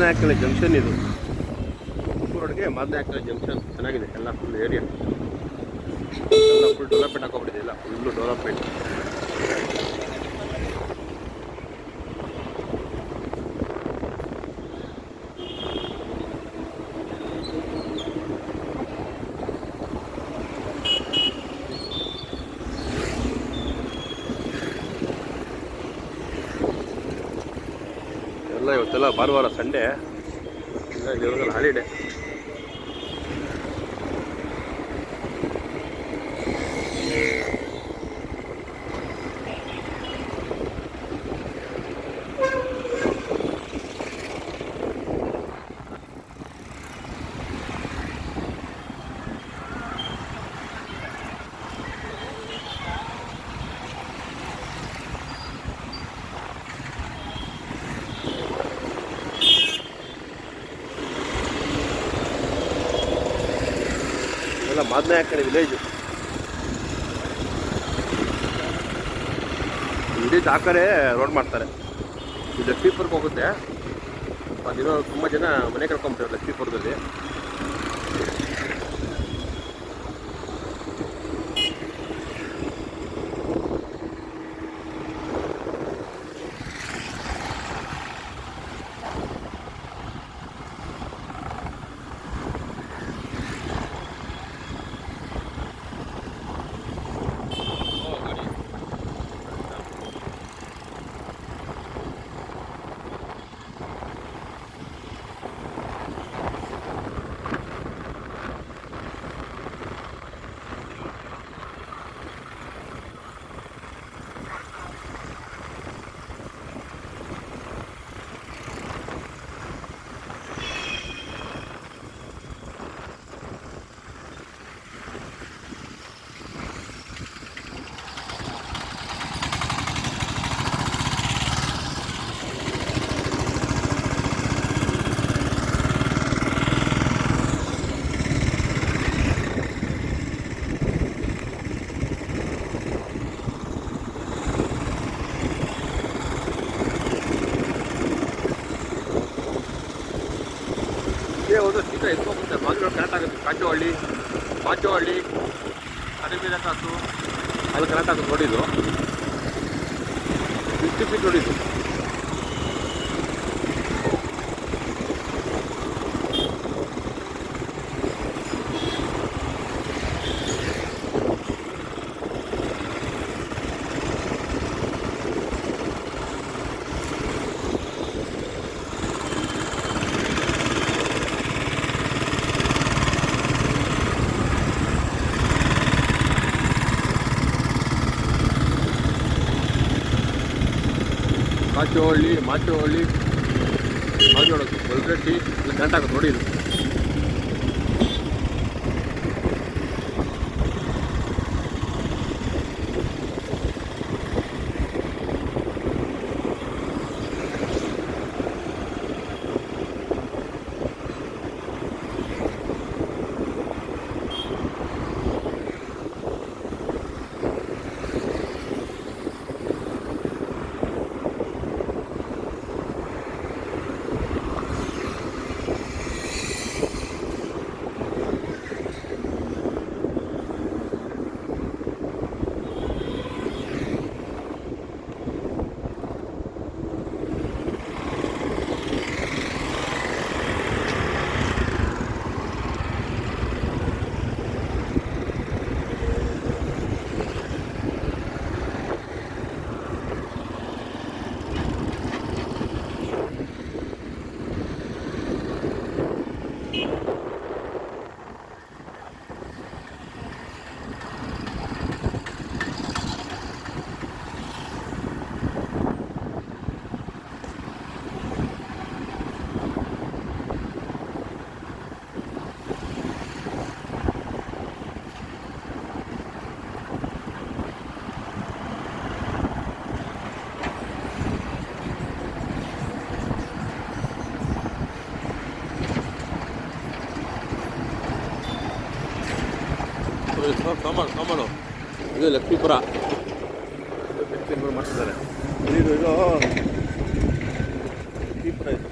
Madanayakanahalli junction ಇದು. ರೋಡ್ಗೆ Madanayakanahalli junction ಚೆನ್ನಾಗಿದೆ, ಎಲ್ಲ ಫುಲ್ ಏರಿಯಾ ಎಲ್ಲ ಫುಲ್ ಡೆವಲಪ್ಮೆಂಟ್ ಹಾಕೋಬಿಟ್ಟಿದೆ ಎಲ್ಲ ಫುಲ್ಲು ಡೆವಲಪ್ಮೆಂಟ್ ಎಲ್ಲ ಇವತ್ತೆಲ್ಲ ಭಾನುವಾರ ಸಂಡೇ. ಹಾಲಿಡೇ ಎಲ್ಲ ಕಡೆ ವಿಲೇಜ್ ಇಡೀ ದಾಕರೆ ರೋಡ್ ಮಾಡ್ತಾರೆ ಇದು ಲಕ್ಷ್ಮೀಪುರಕ್ಕೆ ಹೋಗುತ್ತೆ ಅದಿರೋ ತುಂಬ ಜನ ಮನೆ ಕರ್ಕೊಂಬಿಟ್ಟಾರೆ ಲಕ್ಷ್ಮೀಪುರದಲ್ಲಿ ಇದೇ ಹೋದ್ರೆ ಸೀದಾ ಬಾಗಿಲು ಕರೆಕ್ಟ್ ಆಗುತ್ತೆ. ಕಾಚೋಹಳ್ಳಿ ಬಾಚೋಹಳ್ಳಿ ಅರಿಮೀರ ಕಾಸು ಅಲ್ಲಿ ಕರೆಕ್ಟ್ ಆಗುತ್ತೆ ನೋಡಿದ್ದು. ಫಿಫ್ಟಿ ಫೀಟ್ ನೋಡಿದ್ದು. ಕಾಚೋಹಳ್ಳಿ ಮಾಚೋಹಳ್ಳಿ ಮಾಜೋಳಕ್ಕೆ ಕರೆಕ್ಟ್ ಆಗುತ್ತೆ ನೋಡಿ ಇದು ತೊಂಬಳು ತೊಂಬಳು ಇದು ಲಕ್ಷ್ಮೀಪುರ ಲಕ್ಷ್ಮೀಪುರ ಮಾಡ್ತಿದ್ದಾರೆ ಇದು ಇದು ಲಕ್ಷ್ಮೀಪುರ ಇದು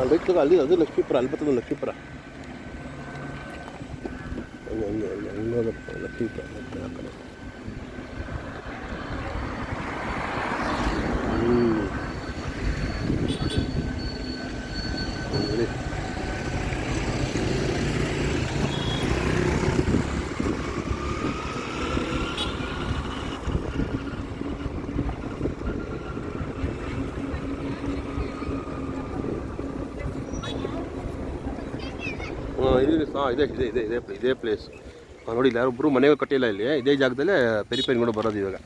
ಅಲ್ಲಿ ಅಲ್ಲಿ ಅದು ಲಕ್ಷ್ಮೀಪುರ ಅಲ್ಲಿ ಬರ್ತದೆ ಲಕ್ಷ್ಮೀಪುರ ಲಕ್ಷ್ಮೀಪುರ ಇದೆ ಹಾಂ, ಇದೆ ಇದೆ ಇದೆ, ಇದೇ ಇದೇ ಪ್ಲೇಸ್ ಹಾಂ ನೋಡಿ ಇಲ್ಲಿ ಯಾರೊಬ್ಬರು ಮನೆಗೆ ಕಟ್ಟಿಲ್ಲ ಇಲ್ಲಿ. ಇದೇ ಜಾಗದಲ್ಲೇ ಪೆರಿ ಪೆರಿಗಳು ಬರೋದು ಇವಾಗ.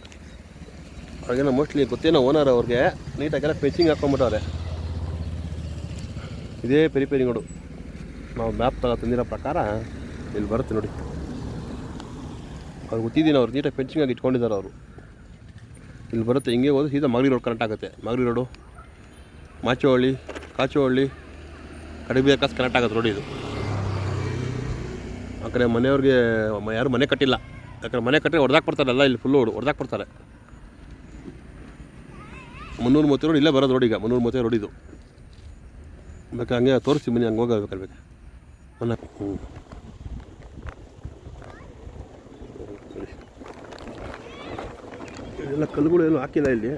ಹಾಗೇನೋ ಮೋಸ್ಟ್ಲಿ ಗೊತ್ತೇನೋ ಓನರ್ ಅವ್ರಿಗೆ ನೀಟಾಗೆಲ್ಲ ಫೆನ್ಸಿಂಗ್ ಹಾಕೊಂಡ್ಬಿಟ್ಟವ್ರೆ ಇದೇ ಪೆರಿ ನೋಡು ನಾವು ಮ್ಯಾಪ್ ತಗೋ ತಂದಿರೋ ಪ್ರಕಾರ ಇಲ್ಲಿ ಬರುತ್ತೆ ನೋಡಿ. ಅವ್ರು ಗೊತ್ತಿದ್ದೀನಿ ಅವ್ರು, ನೀಟಾಗಿ ಫೆನ್ಸಿಂಗ್ ಆಗಿ ಇಟ್ಕೊಂಡಿದ್ದಾರೆ ಅವರು. ಇಲ್ಲಿ ಬರುತ್ತೆ, ಹಿಂಗೆ ಹೋದ್ರೆ ಸೀದಾ ಮಾಗಡಿ ರೋಡ್ ಕನೆಕ್ಟ್ ಆಗುತ್ತೆ. ಮಾಗಡಿ ರೋಡು ಮಾಚೋಹಳ್ಳಿ ಕಾಚೋಹಳ್ಳಿ ಕಡಿಬೇಕಾಸ್ ಕನೆಕ್ಟ್ ಆಗುತ್ತೆ ನೋಡಿ ಇದು. ಕಡೆ ಮನೆಯವ್ರಿಗೆ ಯಾರು ಮನೆ ಕಟ್ಟಿಲ್ಲ. ಯಾಕಂದರೆ ಮನೆ ಕಟ್ಟರೆ ಹೊಡೆದಾಕ್ ಬರ್ತಾರಲ್ಲ ಇಲ್ಲಿ ಫುಲ್ಲು ಹೊಡೆದಾಕ್ ಬರ್ತಾರೆ. ಮುನ್ನೂರು ಮೂವತ್ತು ರೋಡ್ ಇಲ್ಲೇ ಬರೋದು ರೋಡ್ ಈಗ, ಮುನ್ನೂರು ಮೂವತ್ತು ರೋಡ್ ಇದು. ಬೇಕಾ ಹಂಗೆ ತೋರಿಸಿ ಮನೆ ಹಂಗೆ ಹೋಗಬೇಕು ಬೇಕು ಮನೆ ಹ್ಞೂ ಎಲ್ಲ ಕಲ್ಲುಗಳು ಏನು ಹಾಕಿಲ್ಲ ಇಲ್ಲಿ.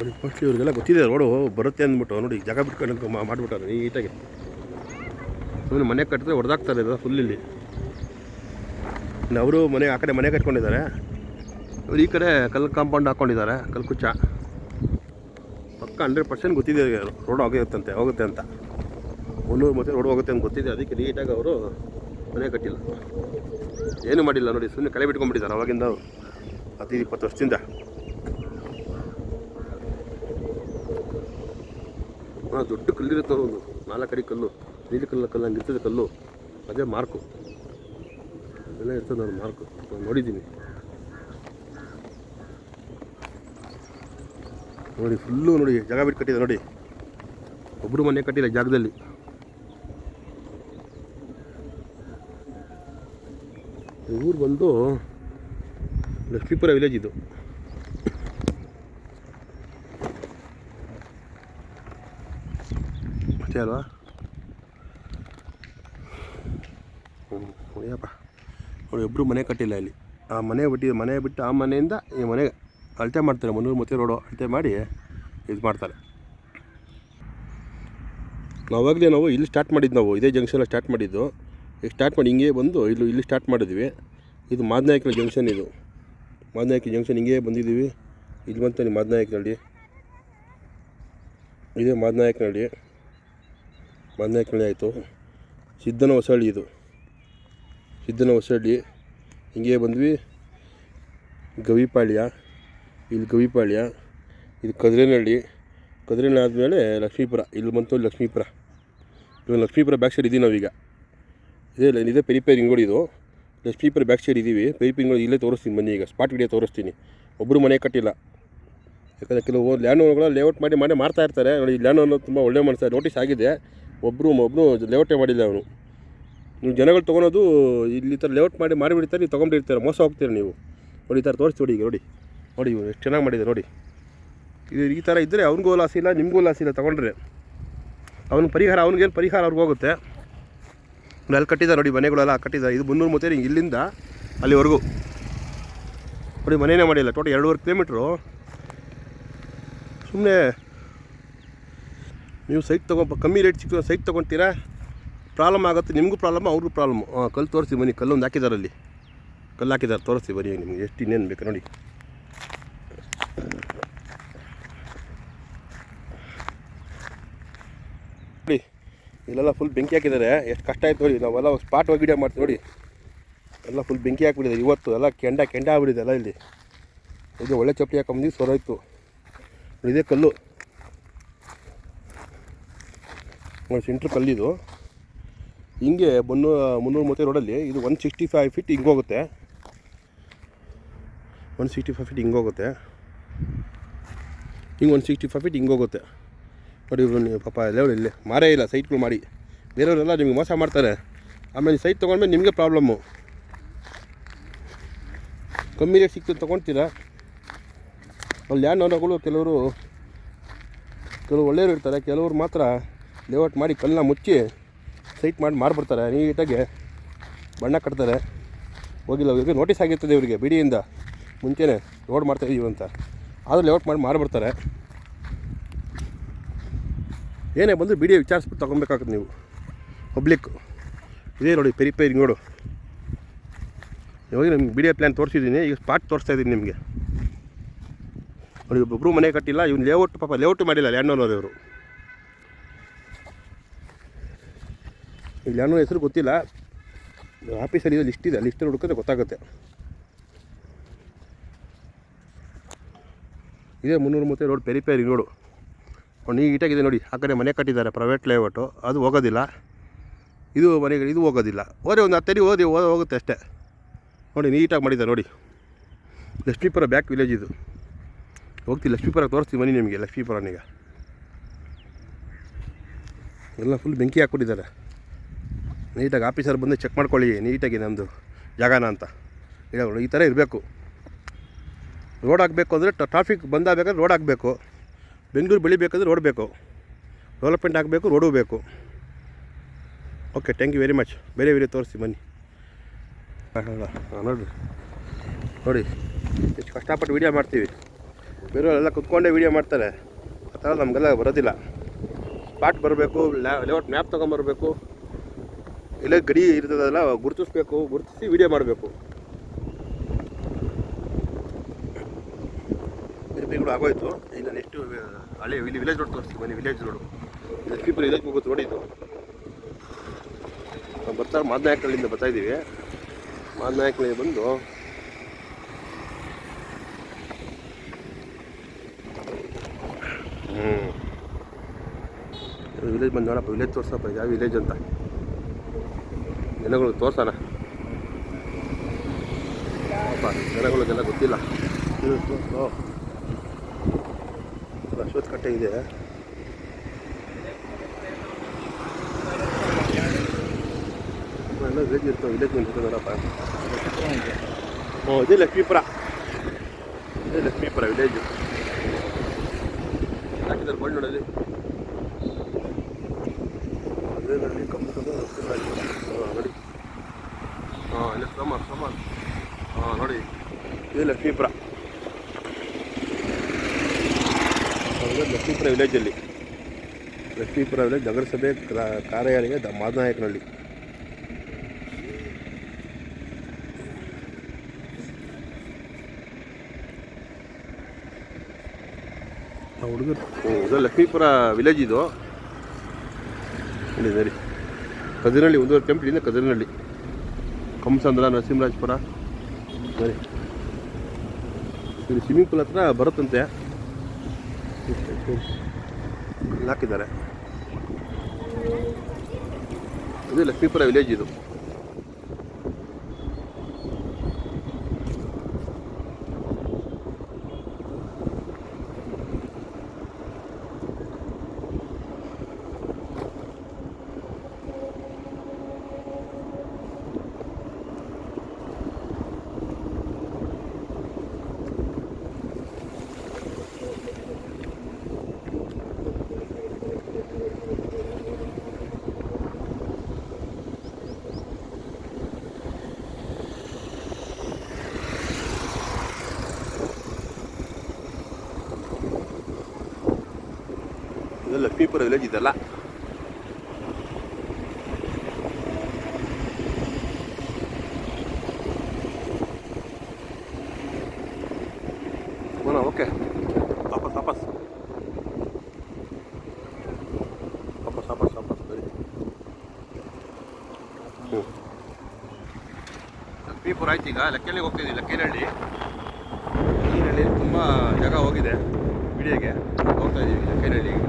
ನೋಡಿ ಫಸ್ಟ್ ಇವ್ರಿಗೆಲ್ಲ ಗೊತ್ತಿದೆ ರೋಡು ಬರುತ್ತೆ ಅಂದ್ಬಿಟ್ಟು. ನೋಡಿ, ಜಾಗ ಬಿಟ್ಕೊಂಡು ಮಾಡಿಬಿಟ್ಟಾರೆ ನೀಟಾಗಿ. ಸುಮ್ಮನೆ ಮನೆ ಕಟ್ಟಿದ್ರೆ ಹೊಡೆದಾಗ್ತಾರೆ ಇದು ಫುಲ್ ಇಲ್ಲಿ. ಅವರು ಮನೆ, ಆ ಕಡೆ ಮನೆ ಕಟ್ಕೊಂಡಿದ್ದಾರೆ. ಅವ್ರು ಈ ಕಡೆ ಕಲ್ಲು ಕಾಂಪೌಂಡ್ ಹಾಕ್ಕೊಂಡಿದ್ದಾರೆ ಕಲ್ಲು ಕುಚ್ಚ ಪಕ್ಕ ಹಂಡ್ರೆಡ್ ಪರ್ಸೆಂಟ್ ಗೊತ್ತಿದೆ ರೋಡ್ ಹೋಗುತ್ತಂತೆ ಹೋಗುತ್ತೆ ಅಂತ. ಮುನ್ನೂರು ಮತ್ತೆ ರೋಡ್ ಹೋಗುತ್ತೆ ಅಂತ ಗೊತ್ತಿದೆ, ಅದಕ್ಕೆ ನೀಟಾಗಿ ಅವರು ಮನೆ ಕಟ್ಟಿಲ್ಲ. ಏನು ಮಾಡಿಲ್ಲ, ನೋಡಿ ಸುಮ್ಮನೆ ಕಲೆ ಬಿಟ್ಕೊಂಡ್ಬಿಟ್ಟಿದ್ದಾರೆ ಅವಾಗಿಂದ ಅವ್ರು. ಹದಿನೈದು ಇಪ್ಪತ್ತು ವರ್ಷದಿಂದ. ಹಾಂ ದೊಡ್ಡ ಕಲ್ಲಿರುತ್ತೆ ಒಂದು. ನಾಲ್ಕಡಿ ಕಲ್ಲು, ನೀಲಿ ಕಲ್ಲು ಕಲ್ಲು ಹಂಗೆ ಕಲ್ಲು. ಅದೇ ಮಾರ್ಕು. ಎಲ್ಲ ಇರ್ತದೆ ನಾನು ಮಾರ್ಕು. ನಾನು ನೋಡಿದ್ದೀನಿ. ನೋಡಿ ಫುಲ್ಲು ನೋಡಿ, ಜಾಗ ಬಿಟ್ಟು ಕಟ್ಟಿದೆ ನೋಡಿ. ಒಬ್ಬರು ಮನೆ ಕಟ್ಟಿಲ್ಲ ಜಾಗದಲ್ಲಿ. ಊರು ಬಂದು, ಲಕ್ಷ್ಮೀಪುರ ವಿಲೇಜ್ ಇದು. ಅಷ್ಟೇ ಅಲ್ವಾ ಹ್ಞೂ ಅವ್ರು ನೋಡಿ ಒಬ್ಬರು ಮನೆ ಕಟ್ಟಿಲ್ಲ ಇಲ್ಲಿ ಆ ಮನೆ ಬಿಟ್ಟು ಮನೆ ಬಿಟ್ಟು ಆ ಮನೆಯಿಂದ ಈ ಮನೆಗೆ ಅಳತೆ ಮಾಡ್ತಾರೆ ಮುನ್ನೂರು ಮತ್ತೆ ರೋಡು ಅಳತೆ ಮಾಡಿ ಇದು ಮಾಡ್ತಾರೆ ನಾವಾಗಲೇ ನಾವು ಇಲ್ಲಿ ಸ್ಟಾರ್ಟ್ ಮಾಡಿದ್ದು ನಾವು ಇದೇ ಜಂಕ್ಷನಲ್ಲಿ ಸ್ಟಾರ್ಟ್ ಮಾಡಿದ್ದು ಈಗ ಸ್ಟಾರ್ಟ್ ಮಾಡಿ ಹಿಂಗೆ ಬಂದು ಇಲ್ಲಿ ಇಲ್ಲಿ ಸ್ಟಾರ್ಟ್ ಮಾಡಿದ್ವಿ ಇದು ಮಾದನಾಯಕನ ಜಂಕ್ಷನ್ ಇದು ಮಾದನಾಯಕಿ ಜಂಕ್ಷನ್ ಹಿಂಗೆ ಬಂದಿದ್ದೀವಿ ಇಲ್ಲಿ ಬಂತ ನೀವು ಮಾದನಾಯಕನಹಳ್ಳಿ ಇದೇ ಮಾದನಾಯಕನಹಳ್ಳಿ ಮಾದನಾಯಕನಹಳ್ಳಿ ಆಯಿತು. ಸಿದ್ದನ ಹೊಸಳ್ಳಿ ಇದು. ಸಿದ್ದನ ಹೊಸಳ್ಳಿ. ಹಿಂಗೆ ಬಂದ್ವಿ. ಗವಿಪಾಳ್ಯ. ಇಲ್ಲಿ ಗವಿಪಾಳ್ಯ. ಇದು ಕದ್ರೇನಹಳ್ಳಿ. ಕದ್ರೇನಹಳ್ಳಿ ಆದಮೇಲೆ ಲಕ್ಷ್ಮೀಪುರ. ಇಲ್ಲಿ ಬಂತು ಲಕ್ಷ್ಮೀಪುರ. ಇವಾಗ ಲಕ್ಷ್ಮೀಪುರ ಬ್ಯಾಕ್ ಸೈಡ್ ಇದ್ದೀವಿ ನಾವೀಗ. ಇದೇ ಇದೇ ಪೆರಿಪೇರ್ ಹಿಂಗೋಡಿ ಇದು. ಲಕ್ಷ್ಮೀಪುರ ಬ್ಯಾಕ್ ಸೈಡ್ ಇದ್ದೀವಿ ಪೆರಿಪೇರ್ ಹಿಂಗೋಡಿ ಇಲ್ಲೇ ತೋರಿಸ್ತೀನಿ ಬನ್ನಿ ಈಗ. ಸ್ಪಾಟ್ ವಿಡಿಯೋ ತೋರಿಸ್ತೀನಿ. ಒಬ್ಬರು ಮನೆ ಕಟ್ಟಿಲ್ಲ. ಯಾಕಂದರೆ ಕೆಲವು ಲ್ಯಾಂಡ್ ಓನರ್ಗಳು ಲೇಔಟ್ ಮಾಡಿ ಮಾಡಿ ಮಾಡ್ತಾ ಇರ್ತಾರೆ. ನೋಡಿ ಲ್ಯಾಂಡ್ ಓನರ್ ತುಂಬ ಒಳ್ಳೆ ಮಾಡ್ತಾರೆ ನೋಟಿಸ್ ಆಗಿದೆ. ಒಬ್ಬರು ಒಬ್ಬರು ಲೇಔಟೇ ಮಾಡಿಲ್ಲ ಅವನು. ನೀವು ಜನಗಳು ತೊಗೊಳೋದು ಇಲ್ಲಿ ಈ ಥರ ಲೇಔಟ್ ಮಾಡಿ ಮಾಡಿಬಿಡ್ತಾರೆ ನೀವು ತೊಗೊಂಡಿರ್ತಾರೆ ಮೋಸ ಹೋಗ್ತೀರಿ ನೀವು. ನೋಡಿ, ಈ ಥರ ತೋರಿಸಿ ನೋಡಿ ಈಗ ನೋಡಿ. ನೋಡಿ, ಇವರು ಎಷ್ಟು ಚೆನ್ನಾಗಿ ಮಾಡಿದೆ ನೋಡಿ. ಇದು ಈ ಥರ ಇದ್ದರೆ ಅವ್ನಿಗೂ ಲಾಸ್ ಇಲ್ಲ, ನಿಮಗೂ ಲಾಸ್ ಇಲ್ಲ ತೊಗೊಂಡ್ರೆ. ಅವ್ನ ಪರಿಹಾರ ಅವ್ನಿಗೇನು ಪರಿಹಾರ ಅವ್ರಿಗೆ ಹೋಗುತ್ತೆ? ಅಲ್ಲಿ ಕಟ್ಟಿದ್ದಾರೆ, ನೋಡಿ, ಮನೆಗಳೆಲ್ಲ ಕಟ್ಟಿದ್ದಾರೆ. ಇದು ಮುನ್ನೂರು ಮೂವತ್ತೈದು ಇಲ್ಲಿಂದ ಅಲ್ಲಿವರೆಗೂ. ನೋಡಿ ಮನೆಯೇ ಮಾಡಿಲ್ಲ ಟೋಟಲ್ ಎರಡೂವರೆ ಕಿಲೋಮೀಟ್ರು ಸುಮ್ಮನೆ ನೀವು ಸೈಟ್ ತೊಗೊಂಬ ಕಮ್ಮಿ ರೇಟ್ ಸಿಕ್ಕೋ ಸೈಟ್ ತೊಗೊತೀರಾ? ಪ್ರಾಬ್ಲಮ್ ಆಗುತ್ತೆ. ನಿಮಗೂ ಪ್ರಾಬ್ಲಮ್, ಅವ್ರಿಗೂ ಪ್ರಾಬ್ಲಮ್. ಹಾಂ ಕಲ್ಲು ತೋರಿಸಿ ಬನ್ನಿ. ಕಲ್ಲೊಂದು ಹಾಕಿದ್ದಾರೆ ಅಲ್ಲಿ. ಕಲ್ಲು ಹಾಕಿದ್ದಾರೆ ತೋರಿಸಿ ಬನ್ನಿ ನಿಮಗೆ ಎಷ್ಟು ಇನ್ನೇನು ಬೇಕು ನೋಡಿ. ನೋಡಿ, ಇಲ್ಲೆಲ್ಲ ಫುಲ್ ಬೆಂಕಿ ಹಾಕಿದ್ದಾರೆ. ಎಷ್ಟು ಕಷ್ಟ ಆಯ್ತು ನೋಡಿ. ನಾವೆಲ್ಲ ಸ್ಪಾಟ್ ಹೋಗಿ ವೀಡಿಯೋ ಮಾಡ್ತೀವಿ ನೋಡಿ. ಎಲ್ಲ ಫುಲ್ ಬೆಂಕಿ ಹಾಕ್ಬಿಟ್ಟಿದ್ದಾರೆ ಇವತ್ತು ಎಲ್ಲ ಕೆಂಡ ಕೆಂಡ ಆಗ್ಬಿಟ್ಟಿದೆ ಎಲ್ಲ ಇಲ್ಲಿ. ಇದು ಒಳ್ಳೆ ಚಪ್ಪಲಿ ಹಾಕೊಂಬಂದು ಸೊರೋಯ್ತು ಇದೇ ಕಲ್ಲು. ಸೆಂಟ್ರ್ ಕಲ್ಲಿದು ಹಿಂಗೆ ಮುನ್ನೂರ ಮುನ್ನೂರು ಮೂವತ್ತೈದು ರೋಡಲ್ಲಿ ಇದು ಒನ್ ಸಿಕ್ಸ್ಟಿ ಫೈವ್ ಫೀಟ್ ಹಿಂಗೆ ಹೋಗುತ್ತೆ. ಒನ್ ಸಿಕ್ಸ್ಟಿ ಫೈವ್ ಫೀಟ್ ಹಿಂಗೆ ಹೋಗುತ್ತೆ. ಹಿಂಗೆ ಒನ್ ಸಿಕ್ಸ್ಟಿ ಫೈವ್ ಫೀಟ್ ಹಿಂಗೆ ಹೋಗುತ್ತೆ. ನೋಡಿ ಇವರು ನೀವು ಪಾಪ ಎಲ್ಲವರು ಇಲ್ಲಿ. ಮಾರೇ ಇಲ್ಲ ಸೈಟ್ಗಳು ಮಾಡಿ. ಬೇರೆಯವರೆಲ್ಲ ನಿಮಗೆ ಮೋಸ ಮಾಡ್ತಾರೆ. ಆಮೇಲೆ ಸೈಟ್ ತೊಗೊಂಡ್ಮೇಲೆ ನಿಮಗೆ ಪ್ರಾಬ್ಲಮ್ಮು ಕಮ್ಮಿ ರೇಟ್ ಸಿಕ್ತು ತೊಗೊಳ್ತೀರಾ ಲ್ಯಾಂಡ್ ಓನರ್ಗಳು ಕೆಲವರು ಕೆಲವರು ಒಳ್ಳೆಯವರು ಇರ್ತಾರೆ, ಕೆಲವರು ಮಾತ್ರ ಲೇಔಟ್ ಮಾಡಿ ಕಲ್ಲನ್ನ ಮುಚ್ಚಿ ಸೈಟ್ ಮಾಡಿ ಮಾರ್ಬಿಡ್ತಾರೆ, ನೀಟಾಗಿ ಬಣ್ಣ ಕಟ್ತಾರೆ. ಹೋಗಿಲ್ಲ, ಇವ್ರಿಗೆ ನೋಟಿಸ್ ಆಗಿರ್ತದೆ ಇವರಿಗೆ, ಬಿಡಿಯಿಂದ ಮುಂಚೆನೇ ರೋಡ್ ಮಾಡ್ತಾಯಿದ್ದೀವಿ ಅಂತ. ಆದರೂ ಲೇಔಟ್ ಮಾಡಿ ಮಾರ್ಬಿಡ್ತಾರೆ. ಏನೇ ಬಂದು ಬಿಡಿ ವಿಚಾರಿಸ್ಬಿಟ್ಟು ತೊಗೊಬೇಕಾಗುತ್ತೆ ನೀವು. ಪಬ್ಲಿಕ್ ಇದೇ ನೋಡಿ ಪೆರಿ ಪೆರಿ ನೋಡು. ಇವಾಗ ನಿಮ್ಗೆ ಬಿಡಿಯೋ ಪ್ಲ್ಯಾನ್ ತೋರಿಸಿದ್ದೀನಿ, ಈಗ ಸ್ಪಾಟ್ ತೋರಿಸ್ತಾ ಇದ್ದೀನಿ ನಿಮಗೆ. ನೋಡಿ ಒಬ್ಬೊಬ್ಬರು ಮನೆ ಕಟ್ಟಿಲ್ಲ, ಇವ್ನು ಲೇಔಟ್ ಪಾಪ ಲೇಔಟ್ ಮಾಡಿಲ್ಲ ಲ್ಯಾಂಡ್ ಓನರ್ ಇವರು. ಈ ಲ್ಯಾಂಡ್ ಓನರ್ ಹೆಸರು ಗೊತ್ತಿಲ್ಲ. ಆಫೀಸಲ್ಲಿ ಇದು ಲಿಸ್ಟ್ ಇದೆ ಲಿಸ್ಟಲ್ಲಿ ಹುಡುಕಿದ್ರೆ ಗೊತ್ತಾಗುತ್ತೆ. ಇದೇ ಮುನ್ನೂರು ಮೂವತ್ತೈದು ರೋಡ್ ಪೆರಿ ಪೆರಿ ನೋಡು ಅವ್ನು ಇಟ್ಟಾಗಿದೆ ನೋಡಿ, ಆ ಕಡೆ ಮನೆ ಕಟ್ಟಿದ್ದಾರೆ ಪ್ರೈವೇಟ್ ಲೇಔಟು ಅದು ಹೋಗೋದಿಲ್ಲ. ಇದು ಮನೆಗೆ, ಇದು ಹೋಗೋದಿಲ್ಲ. ಹೋದ್ರೆ ಒಂದು ಹತ್ತಡಿ ಓದಿ ಹೋಗುತ್ತೆ ಅಷ್ಟೇ. ನೋಡಿ, ನೀಟಾಗಿ ಮಾಡಿದ್ದಾರೆ ನೋಡಿ. ಲಕ್ಷ್ಮೀಪುರ ಬ್ಯಾಕ್ ವಿಲೇಜ್ ಇದು. ಹೋಗ್ತೀವಿ ಲಕ್ಷ್ಮೀಪರ ತೋರಿಸ್ತೀವಿ ಬನ್ನಿ ನಿಮಗೆ ಲಕ್ಷ್ಮೀಪುರನೀಗ ಎಲ್ಲ ಫುಲ್ ಬೆಂಕಿ ಹಾಕ್ಬಿಟ್ಟಿದ್ದಾರೆ. ನೀಟಾಗಿ ಆಫೀಸರ್ ಬಂದು ಚೆಕ್ ಮಾಡ್ಕೊಳ್ಳಿ, ನೀಟಾಗಿ ನಮ್ಮದು ಜಾಗನ ಅಂತ. ಹೇಳೋಣ ಈ ಥರ ಇರಬೇಕು. ರೋಡ್ ಆಗಬೇಕು ಅಂದರೆ ಟ್ರಾಫಿಕ್ ಬಂದಾಗಬೇಕಾದ್ರೆ ರೋಡ್ ಆಗಬೇಕು ಬೆಂಗಳೂರು ಬೆಳಿಬೇಕಂದ್ರೆ ರೋಡ್ ಬೇಕು. ಡೆವಲಪ್ಮೆಂಟ್ ಆಗಬೇಕು ರೋಡು ಬೇಕು. Okay thank you very much ಬೇರೆ ಬೇರೆ ತೋರಿಸಿ ಬನ್ನಿ. ನೋಡಿರಿ ನೋಡಿ. ಎಷ್ಟು ಕಷ್ಟಪಟ್ಟು ವೀಡಿಯೋ ಮಾಡ್ತೀವಿ. ಬೇರೆಯವರೆಲ್ಲ ಕುತ್ಕೊಂಡೇ ವೀಡಿಯೋ ಮಾಡ್ತಾರೆ. ಆ ಥರ ನಮಗೆಲ್ಲ ಬರೋದಿಲ್ಲ. ಸ್ಪಾಟ್ ಬರಬೇಕು ಲೇಔಟ್ ಮ್ಯಾಪ್ ತೊಗೊಂಬರ್ಬೇಕು. ಇಲ್ಲ ಗಡಿ ಇರ್ತದಲ್ಲ, ಗುರುತಿಸ್ಬೇಕು, ಗುರುತಿಸಿ ವೀಡಿಯೋ ಮಾಡಬೇಕು. ರಿಪೇರಿಗಳು ಆಗೋಯ್ತು. ಈಗ ನೆಕ್ಸ್ಟ್ ಹಳೆ ಇಲ್ಲಿ ವಿಲೇಜ್ ರೋಡ್ ತೋರಿಸ್ತೀವಿ, ಬನ್ನಿ ವಿಲೇಜ್ ರೋಡು ಲಕ್ಷ್ಮೀಪುರ ವಿಲೇಜ್ ಹೋಗುತ್ತೆ ರೋಡ್ ಇದು. ನಾವು ಬರ್ತಾ ಮಾದನಾಯಕನಹಳ್ಳಿಯಿಂದ ಬರ್ತಾ ಇದ್ದೀವಿ. ಮಾದನಾಯಕನಹಳ್ಳಿ ಬಂದು ವಿಲೇಜ್ ಬಂದು ನೋಡಪ್ಪ ವಿಲೇಜ್ ತೋರ್ಸಪ್ಪ, ಯಾವ ವಿಲೇಜ್ ಅಂತ. ಜನಗಳು ತೋರ್ಸೋಣ ಜನಗಳಿಗೆಲ್ಲ ಗೊತ್ತಿಲ್ಲ. ಅಶ್ವತ್ ಕಟ್ಟೆ ಇದೆ. ಎಲ್ಲ ವಿಲೇಜ್ ಇರ್ತವೆ ವಿಲೇಜ್ ಬಂದಿರ್ತದೆ ನೋಡಪ್ಪ ಓ, ಇದೇ ಲಕ್ಷ್ಮೀಪುರ. ಇದೇ ಲಕ್ಷ್ಮೀಪುರ ವಿಲೇಜು ಹಾಕಿದ್ದಾರೆ ಬಳ್ಳಿ ನೋಡಲ್ಲಿ? ಅದೇ ನೋಡಿ. ಹಾಂ ಇಲ್ಲ ಸೋಮಾರ್ ಸೋಮಾರ್ ಹಾಂ ನೋಡಿ. ಇದು ಲಕ್ಷ್ಮೀಪುರ ಲಕ್ಷ್ಮೀಪುರ ವಿಲೇಜಲ್ಲಿ ಲಕ್ಷ್ಮೀಪುರ ವಿಲೇಜ್ ನಗರಸಭೆ ಕ್ರಾ- ಕಾರ್ಯಾಲಯ ಮಾದನಾಯಕನಹಳ್ಳಿ. ಹುಡುಗರು. ಲಕ್ಷ್ಮೀಪುರ ವಿಲೇಜ್ ಇದು. ಸರಿ. ಕದಿರನಹಳ್ಳಿ ಒಂದೂವರೆ ಕೆಂಪಲಿಂದ ಕದಿರನಹಳ್ಳಿ ಕಂಸಂದ್ರ, ನರಸಿಂಹರಾಜಪುರ. ಸರಿ. ಇಲ್ಲಿ ಸ್ವಿಮ್ಮಿಂಗ್ ಪೂಲ್ ಹತ್ರ ಬರುತ್ತಂತೆ. ಹಾಕಿದ್ದಾರೆ. ಇದು ಲಕ್ಷ್ಮೀಪುರ ವಿಲೇಜ್ ಇದು. ಇದು ಲಕ್ಷ್ಮೀಪುರ ವಿಲೇಜ್ ಇದೆಲ್ಲ ಓಕೆ. ವಾಪಸ್ ವಾಪಸ್. ವಾಪಸ್ ವಾಪಸ್ ವಾಪಸ್ ಬರೀ ಹ್ಞೂ ಲಕ್ಷ್ಮೀಪುರ ಆಯ್ತು ಈಗ. ಲಕ್ಕೇಲಿ ಹೋಗ್ತಿದ್ದೀವಿ ಲಕ್ಕೇನಹಳ್ಳಿ ಲಕ್ಕೇನಹಳ್ಳಿ ತುಂಬ ಜಾಗ ಹೋಗಿದೆ. ವಿಡಿಯೋಗೆ ಹೋಗ್ತಾ ಇದ್ದೀವಿ ಲಕ್ಕೇನಹಳ್ಳಿಗೆ